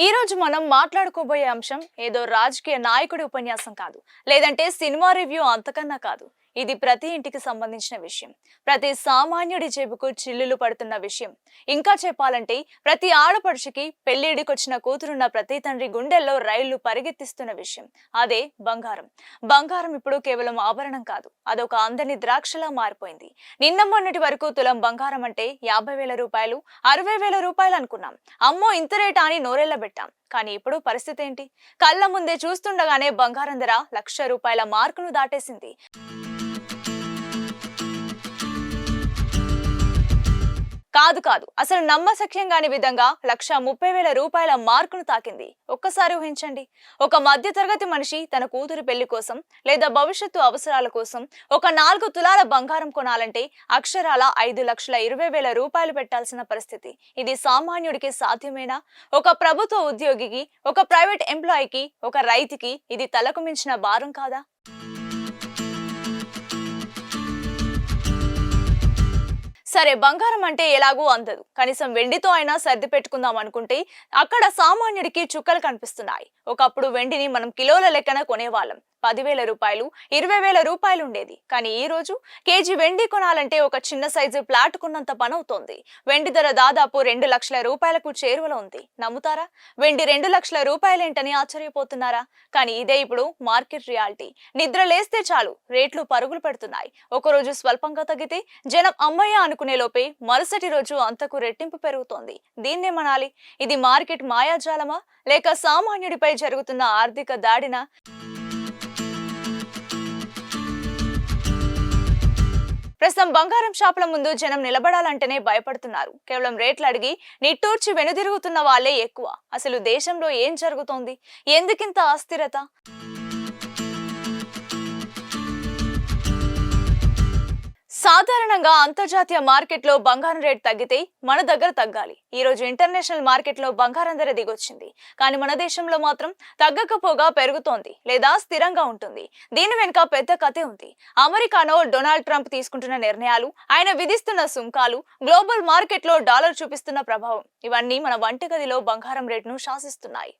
ఈ రోజు మనం మాట్లాడుకోబోయే అంశం ఏదో రాజకీయ నాయకుడి ఉపన్యాసం కాదు. లేదంటే సినిమా రివ్యూ అంతకన్నా కాదు. ఇది ప్రతి ఇంటికి సంబంధించిన విషయం. ప్రతి సామాన్యుడి జేబుకు చిల్లులు పడుతున్న విషయం. ఇంకా చెప్పాలంటే ప్రతి ఆడపడుచుకి పెళ్ళిడికొచ్చిన కూతురున్న ప్రతి తండ్రి గుండెల్లో రైళ్ళు పరిగెత్తిస్తున్న విషయం. అదే బంగారం. బంగారం ఇప్పుడు కేవలం ఆభరణం కాదు. అదొక అందని ద్రాక్షలా మారిపోయింది. నిన్న మొన్నటి వరకు తులం బంగారం అంటే యాభై వేల రూపాయలు అరవై వేల రూపాయలు అనుకున్నాం. అమ్మో ఇంత రేటా అని నోరెళ్ళబెట్టాం కానీ ఇప్పుడు పరిస్థితి ఏంటి? కళ్ళ ముందే చూస్తుండగానే బంగారం ధర లక్ష రూపాయల మార్కును దాటేసింది. కాదు కాదు. అసలు నమ్మశక్యం కాని విధంగా లక్ష ముప్పై వేల రూపాయల మార్కును తాకింది. ఒక్కసారి ఊహించండి. ఒక మధ్య తరగతి మనిషి తన కూతురు పెళ్ళి కోసం లేదా భవిష్యత్తు అవసరాల కోసం ఒక నాలుగు తులాల బంగారం కొనాలంటే అక్షరాల ఐదు లక్షల ఇరవై వేల రూపాయలు పెట్టాల్సిన పరిస్థితి. ఇది సామాన్యుడికి సాధ్యమేనా? ఒక ప్రభుత్వ ఉద్యోగికి ఒక ప్రైవేట్ ఎంప్లాయీకి ఒక రైతుకి ఇది తలకు మించిన భారం కాదా? సరే బంగారం అంటే ఎలాగూ అందదు. కనీసం వెండితో అయినా సర్ది పెట్టుకుందాం అనుకుంటే అక్కడ సామాన్యుడికి చుక్కలు కనిపిస్తున్నాయి. ఒకప్పుడు వెండిని మనం కిలోల లెక్కన కొనేవాళ్ళం. పదివేల రూపాయలు ఇరవై వేల రూపాయలు ఉండేది కానీ ఈ రోజు కేజీ వెండి కొనాలంటే ఒక చిన్న సైజు ప్లాట్ కొన్నంత పని అవుతోంది వెండి ధర దాదాపు రెండు లక్షల రూపాయలకు చేరువలో ఉంది నమ్ముతారా? వెండి రెండు లక్షల రూపాయలేంటని ఆశ్చర్యపోతున్నారా? కానీ ఇదే ఇప్పుడు మార్కెట్ రియాలిటీ. నిద్ర లేస్తే చాలు రేట్లు పరుగులు పెడుతున్నాయి. ఒకరోజు స్వల్పంగా తగ్గితే జనం అమ్మయ్య అనుకునే లోపే మరుసటి రోజు అంతకు రెట్టింపు పెరుగుతోంది. దీన్నే మనాలి. ఇది మార్కెట్ మాయాజాలమా? లేక సామాన్యుడిపై జరుగుతున్న ఆర్థిక దాడినా? ప్రస్తుతం బంగారం షాపుల ముందు జనం నిలబడాలంటేనే భయపడుతున్నారు. కేవలం రేట్లు అడిగి నిట్టూర్చి వెనుదిరుగుతున్న వాళ్ళే ఎక్కువ. అసలు దేశంలో ఏం జరుగుతోంది? ఎందుకింత అస్థిరత? సాధారణంగా అంతర్జాతీయ మార్కెట్లో బంగారం రేటు తగ్గితే మన దగ్గర తగ్గాలి. ఈ రోజు ఇంటర్నేషనల్ మార్కెట్లో బంగారం ధర దిగొచ్చింది. కానీ మన దేశంలో మాత్రం తగ్గకపోగా పెరుగుతోంది లేదా స్థిరంగా ఉంటుంది. దీని వెనుక పెద్ద కథే ఉంది. అమెరికాలో డొనాల్డ్ ట్రంప్ తీసుకుంటున్న నిర్ణయాలు ఆయన విధిస్తున్న సుంకాలు గ్లోబల్ మార్కెట్లో డాలర్ చూపిస్తున్న ప్రభావం ఇవన్నీ మన వంటగదిలో బంగారం రేటును శాసిస్తున్నాయి.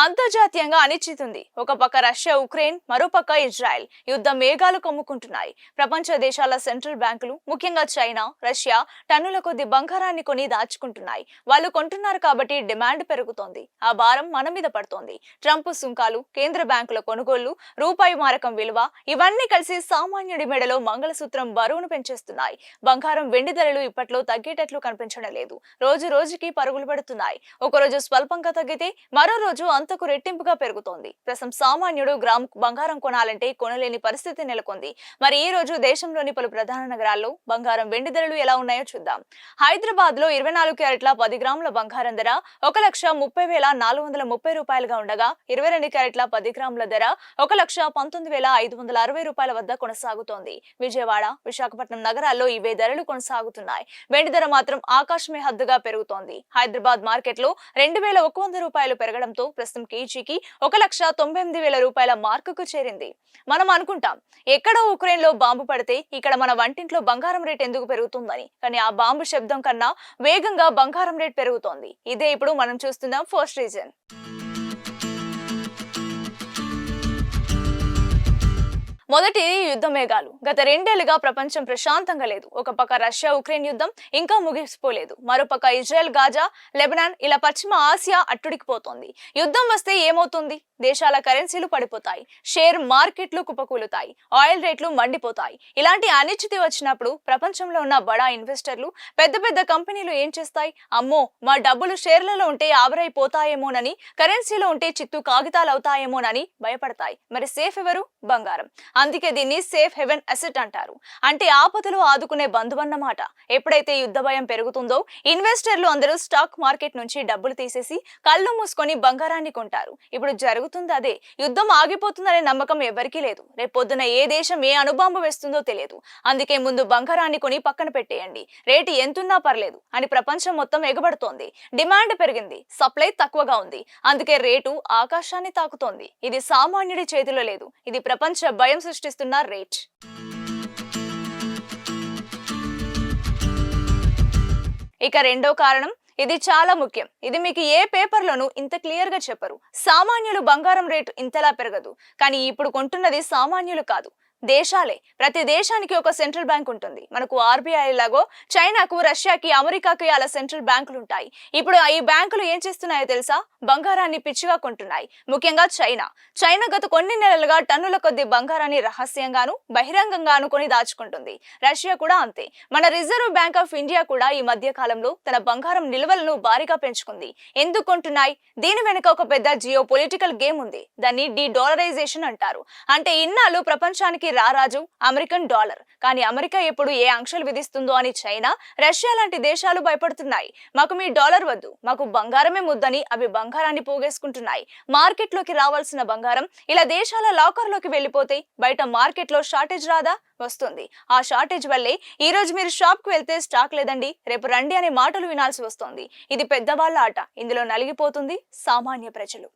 అంతర్జాతీయంగా అనిశ్చితుంది ఒక పక్క రష్యా ఉక్రెయిన్ మరోపక్క ఇజ్రాయెల్. యుద్ధ మేఘాలు కమ్ముకుంటున్నాయి. ప్రపంచ దేశాల సెంట్రల్ బ్యాంకులు ముఖ్యంగా చైనా రష్యా టన్నుల కొద్ది బంగారాన్ని కొని దాచుకుంటున్నాయి. వాళ్ళు కొంటున్నారు కాబట్టి డిమాండ్ పెరుగుతోంది. ఆ భారం మన మీద పడుతోంది. ట్రంప్ సుంకాలు కేంద్ర బ్యాంకుల కొనుగోళ్ళు రూపాయి మారకం విలువ ఇవన్నీ కలిసి సామాన్యుడి మెడలో మంగళసూత్రం బరువును పెంచేస్తున్నాయి. బంగారం వెండి ధరలు ఇప్పట్లో తగ్గేటట్లు కనిపించడం లేదు. రోజు రోజుకి పరుగులు పెడుతున్నాయి. ఒకరోజు స్వల్పంగా తగ్గితే మరో రోజు అంతకు రెట్టింపుగా పెరుగుతోంది. ప్రస్తుతం సామాన్యుడు గ్రామ్ బంగారం కొనాలంటే కొనలేని పరిస్థితి నెలకొంది. మరి ఈ రోజు దేశంలోని పలు ప్రధాన నగరాల్లో బంగారం వెండి ధరలు ఎలా ఉన్నాయో చూద్దాం. హైదరాబాద్లో ఇరవై నాలుగు క్యారెట్ల పది గ్రాముల బంగారం ధర ఒక లక్ష ముప్పై వేల నాలుగు వందల ముప్పై రూపాయలుగా ఉండగా ఇరవై రెండు క్యారెట్ల పది గ్రాముల ధర ఒక లక్ష పంతొమ్మిది వేల ఐదు వందల అరవై రూపాయల వద్ద కొనసాగుతోంది. విజయవాడ విశాఖపట్నం నగరాల్లో ఇవే ధరలు కొనసాగుతున్నాయి. వెండి ధర మాత్రం ఆకాశమే హద్దుగా పెరుగుతోంది. హైదరాబాద్ మార్కెట్లో రెండు వేల ఒక వంద రూపాయలు పెరగడంతో ప్రస్తుతం కేజీకి ఒక లక్ష తొంభై ఎనిమిది వేల రూపాయల మార్కుకు చేరింది. మనం అనుకుంటాం ఎక్కడో ఉక్రెయిన్లో బాంబు పడితే ఇక్కడ మన వంటింట్లో బంగారం రేట్ ఎందుకు పెరుగుతుందని. కానీ ఆ బాంబు శబ్దం కన్నా వేగంగా బంగారం రేట్ పెరుగుతోంది. ఇదే ఇప్పుడు మనం చూస్తున్నాం ఫస్ట్ రీజన్. మొదటి యుద్ధ మేఘాలు గత రెండేళ్ళుగా ప్రపంచం ప్రశాంతంగా లేదు. ఒక పక్క రష్యా ఉక్రెయిన్ యుద్ధం ఇంకా ముగిసిపోలేదు. మరోపక్క ఇజ్రాయెల్ గాజా లెబనాన్ ఇలా పశ్చిమ ఆసియా అట్టుడికిపోతోంది యుద్ధం వస్తే ఏమవుతుంది? దేశాల కరెన్సీలు పడిపోతాయి. షేర్ మార్కెట్లు కుప్పకూలుతాయి. ఆయిల్ రేట్లు మండిపోతాయి. ఇలాంటి అనిశ్చితి వచ్చినప్పుడు ప్రపంచంలో ఉన్న బడా ఇన్వెస్టర్లు పెద్ద పెద్ద కంపెనీలు ఏం చేస్తాయి? అమ్మో మా డబ్బులు షేర్లలో ఉంటే ఆవరైపోతాయేమోనని కరెన్సీలో ఉంటే చిత్తు కాగితాలు అవుతాయేమోనని భయపడతాయి. మరి సేఫ్ ఎవరు? బంగారం. అందుకే దీన్ని సేఫ్ హెవెన్ అసెట్ అంటారు. అంటే ఆపదలో ఆదుకునే బంధువన్నమాట. ఎప్పుడైతే యుద్ధ భయం పెరుగుతుందో ఇన్వెస్టర్లు అందరూ స్టాక్ మార్కెట్ నుంచి డబ్బులు తీసేసి కళ్ళు మూసుకొని బంగారాన్ని కొంటారు. ఇప్పుడు జరుగుతుంది అదే. యుద్ధం ఆగిపోతుందనే నమ్మకం ఎవరికీ లేదు. రేపొద్దున ఏ దేశం ఏ అణుబాంబు వేస్తుందో తెలియదు. అందుకే ముందు బంగారాన్ని కొని పక్కన పెట్టేయండి. రేటు ఎంతున్నా పర్లేదు. అని ప్రపంచం మొత్తం ఎగబడుతోంది. డిమాండ్ పెరిగింది. సప్లై తక్కువగా ఉంది. అందుకే రేటు ఆకాశాన్ని తాకుతోంది. ఇది సామాన్యుడి చేతిలో లేదు. ఇది ప్రపంచ భయం సృష్టిస్తున్న రేట్. ఇక రెండో కారణం ఇది చాలా ముఖ్యం. ఇది మీకు ఏ పేపర్లోనూ ఇంత క్లియర్గా చెప్పరు. సామాన్యులు బంగారం రేటు ఇంతలా పెరగదు. కానీ ఇప్పుడు కొంటున్నది సామాన్యులు కాదు. దేశాలే. ప్రతి దేశానికి ఒక సెంట్రల్ బ్యాంక్ ఉంటుంది. మనకు ఆర్బీఐ లాగో చైనాకు రష్యాకి అమెరికాకి అలా సెంట్రల్ బ్యాంకులు ఉంటాయి ఇప్పుడు ఈ బ్యాంకులు ఏం చేస్తున్నాయో తెలుసా? బంగారాన్ని పిచ్చిగా కొంటున్నాయి. ముఖ్యంగా చైనా. చైనా గత కొన్ని నెలలుగా టన్నుల కొద్ది బంగారాన్ని రహస్యంగాను బహిరంగంగాను కొని దాచుకుంటుంది. రష్యా కూడా అంతే. మన రిజర్వ్ బ్యాంక్ ఆఫ్ ఇండియా కూడా ఈ మధ్య కాలంలో తన బంగారం నిల్వలను భారీగా పెంచుకుంది. ఎందుకు కొంటున్నాయి? దీని వెనుక ఒక పెద్ద జియో పొలిటికల్ గేమ్ ఉంది. దాన్ని డి డాలరైజేషన్ అంటారు. అంటే ఇన్నాళ్ళు ప్రపంచానికి రారాజు అమెరికన్ డాలర్. కానీ అమెరికా ఎప్పుడు ఏ ఆంక్షలు విధిస్తుందో అని చైనా రష్యా లాంటి దేశాలు భయపడుతున్నాయి. మాకు మీ డాలర్ వద్దు మాకు బంగారమే ముద్దని అవి బంగారాన్ని పోగేసుకుంటున్నాయి. మార్కెట్లోకి రావాల్సిన బంగారం ఇలా దేశాల లాకర్లోకి వెళ్ళిపోతే బయట మార్కెట్లో షార్టేజ్ రాదా? వస్తుంది. ఆ షార్టేజ్ వల్లే ఈ రోజు మీరు షాప్కు వెళ్తే స్టాక్ లేదండి రేపు రండి అనే మాటలు వినాల్సి వస్తుంది. ఇది పెద్దవాళ్ళ ఆట ఇందులో నలిగిపోతుంది సామాన్య ప్రజలు.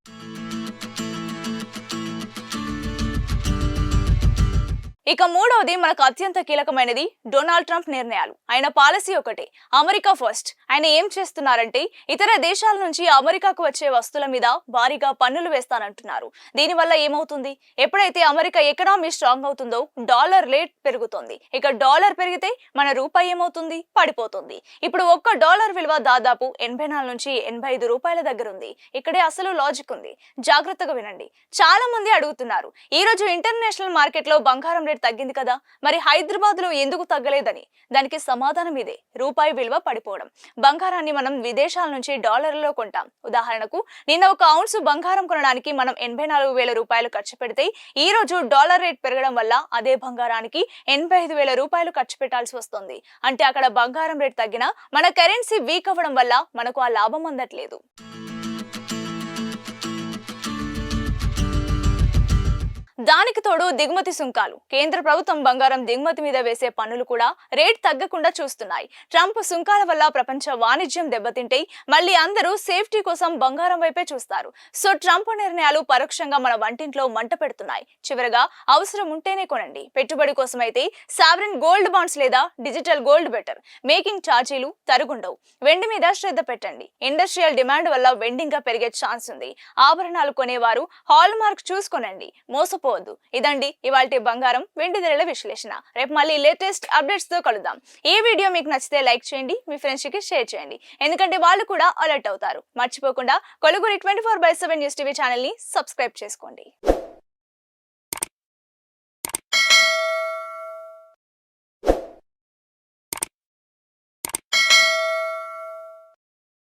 ఇక మూడవది మనకు అత్యంత కీలకమైనది డొనాల్డ్ ట్రంప్ నిర్ణయాలు. ఆయన పాలసీ ఒకటే అమెరికా ఫస్ట్. ఆయన ఏం చేస్తున్నారంటే ఇతర దేశాల నుంచి అమెరికాకు వచ్చే వస్తువుల మీద భారీగా పన్నులు వేస్తానంటున్నారు. దీనివల్ల ఏమవుతుంది? ఎప్పుడైతే అమెరికా ఎకనామీ స్ట్రాంగ్ అవుతుందో డాలర్ రేట్ పెరుగుతుంది. ఇక డాలర్ పెరిగితే మన రూపాయి ఏమవుతుంది? పడిపోతుంది. ఇప్పుడు ఒక్క డాలర్ విలువ దాదాపు ఎనభై నాలుగు నుంచి ఎనభై ఐదు రూపాయల దగ్గర ఉంది. ఇక్కడే అసలు లాజిక్ ఉంది. జాగ్రత్తగా వినండి. చాలా మంది అడుగుతున్నారు ఈ రోజు ఇంటర్నేషనల్ మార్కెట్లో బంగారం రేట్ తగ్గింది కదా? మరి హైదరాబాద్లో ఎందుకు తగ్గలేదని? దానికి సమాధానం ఇదే. రూపాయి విలువ పడిపోవడం. బంగారాన్ని మనం విదేశాల నుంచి డాలర్లలో కొంటాం. ఉదాహరణకు నిన్న ఒక ఔన్స్ బంగారం కొనడానికి మనం ఎనభై నాలుగు వేల రూపాయలు ఖర్చు పెడితే ఈ రోజు డాలర్ రేట్ పెరగడం వల్ల అదే బంగారానికి ఎనభై ఐదు వేల రూపాయలు ఖర్చు పెట్టాల్సి వస్తుంది. అంటే అక్కడ బంగారం రేట్ తగ్గినా మన కరెన్సీ వీక్ అవ్వడం వల్ల మనకు ఆ లాభం అందట్లేదు. దానికి తోడు దిగుమతి సుంకాలు. కేంద్ర ప్రభుత్వం బంగారం దిగుమతి మీద వేసే పన్నులు కూడా రేట్ తగ్గకుండా చూస్తున్నాయి. ట్రంప్ సుంకాల వల్ల ప్రపంచ వాణిజ్యం దెబ్బతింటే మళ్ళీ అందరూ సేఫ్టీ కోసం బంగారం వైపే చూస్తారు. సో ట్రంప్ నిర్ణయాలు పరోక్షంగా మన వంటింట్లో మంట పెడుతున్నాయి. చివరగా అవసరం ఉంటేనే కొనండి. పెట్టుబడి కోసం అయితే సావరిన్ గోల్డ్ బాండ్స్ లేదా డిజిటల్ గోల్డ్ బెటర్. మేకింగ్ ఛార్జీలు తరుగుండవు. వెండి మీద శ్రద్ధ పెట్టండి. ఇండస్ట్రియల్ డిమాండ్ వల్ల వెండింగ్గా పెరిగే ఛాన్స్ ఉంది. ఆభరణాలు కొనేవారు హాల్ మార్క్ చూసుకొనండి. మోసపో మర్చిపోవద్దు ఇదండి ఇవాళ బంగారం వెండి ధరల విశ్లేషణ. రేపు మళ్ళీ లేటెస్ట్ అప్డేట్స్తో కలుద్దాం. ఈ వీడియో మీకు నచ్చితే లైక్ చేయండి మీ ఫ్రెండ్స్కి షేర్ చేయండి. ఎందుకంటే వాళ్ళు కూడా అలర్ట్ అవుతారు. మర్చిపోకుండా కొలుగురి twenty four by seven news TV ఛానల్ని సబ్స్క్రైబ్ చేసుకోండి.